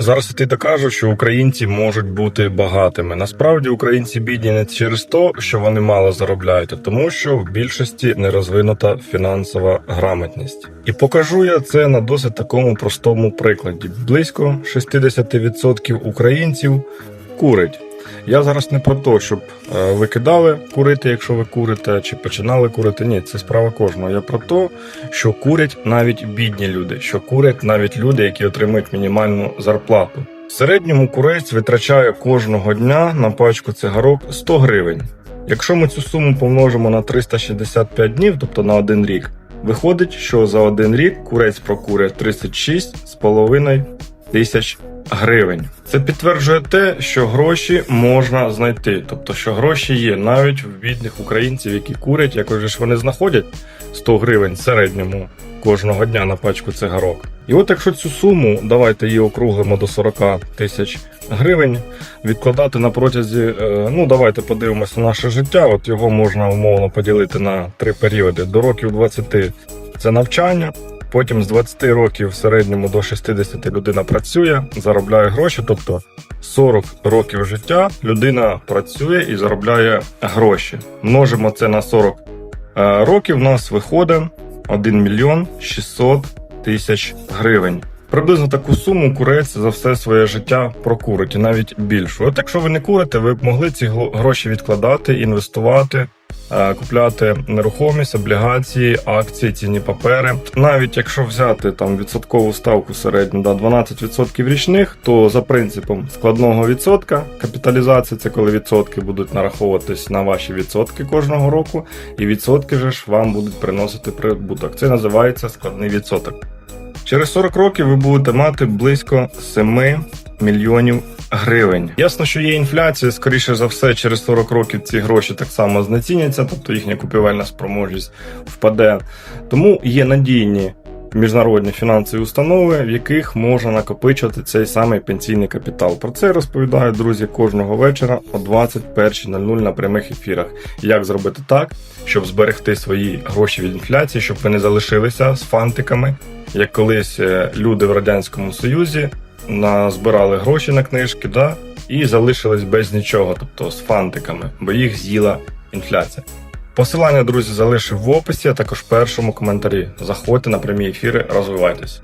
Зараз ти докажу, що українці можуть бути багатими. Насправді українці бідні не через те, що вони мало заробляють, а тому що в більшості не розвинута фінансова грамотність. І покажу я це на досить такому простому прикладі. Близько 60% українців курить. Я зараз не про те, щоб е, ви кидали курити, якщо ви курите, чи починали курити. Ні, це справа кожного. Я про те, що курять навіть бідні люди, що курять навіть люди, які отримують мінімальну зарплату. В середньому курець витрачає кожного дня на пачку цигарок 100 гривень. Якщо ми цю суму помножимо на 365 днів, тобто на один рік, виходить, що за один рік курець прокурює 36,5 тисяч гривень. Це підтверджує те, що гроші можна знайти, тобто що гроші є навіть в бідних українців, які курять, якось же ж вони знаходять 100 гривень в середньому кожного дня на пачку цигарок. І от якщо цю суму, давайте її округлимо до 40 тисяч гривень, відкладати на протязі, е, ну давайте подивимося на наше життя. От його можна умовно поділити на три періоди. До років 20 це навчання. Потім з 20 років в середньому до 60 людина працює, заробляє гроші. Тобто 40 років життя людина працює і заробляє гроші. Множимо це на 40 е, років. У нас виходить 1 мільйон 600 тисяч гривень. Приблизно таку суму курець за все своє життя прокурить, і навіть більшу. От якщо ви не курите, ви б могли ці гроші відкладати, інвестувати, купляти нерухомість, облігації, акції, цінні папери. Навіть якщо взяти там відсоткову ставку середню да, 12% річних, то за принципом складного відсотка капіталізація це коли відсотки будуть нараховуватись на ваші відсотки кожного року, і відсотки же ж вам будуть приносити прибуток. Це називається складний відсоток. Через 40 років ви будете мати близько 7 мільйонів гривень. Ясно, що є інфляція, скоріше за все, через 40 років ці гроші так само знеціняться, тобто їхня купівельна спроможність впаде. Тому є надійні міжнародні фінансові установи, в яких можна накопичувати цей самий пенсійний капітал. Про це я розповідаю, друзі, кожного вечора о 21.00 на прямих ефірах. Як зробити так, щоб зберегти свої гроші від інфляції, щоб ви не залишилися з фантиками, як колись е, люди в радянському союзі назбирали гроші на книжки, да, і залишились без нічого, тобто з фантиками, бо їх з'їла інфляція. Посилання, друзі, залишив в описі, а також в першому коментарі. Заходьте на прямі ефіри, розвивайтесь.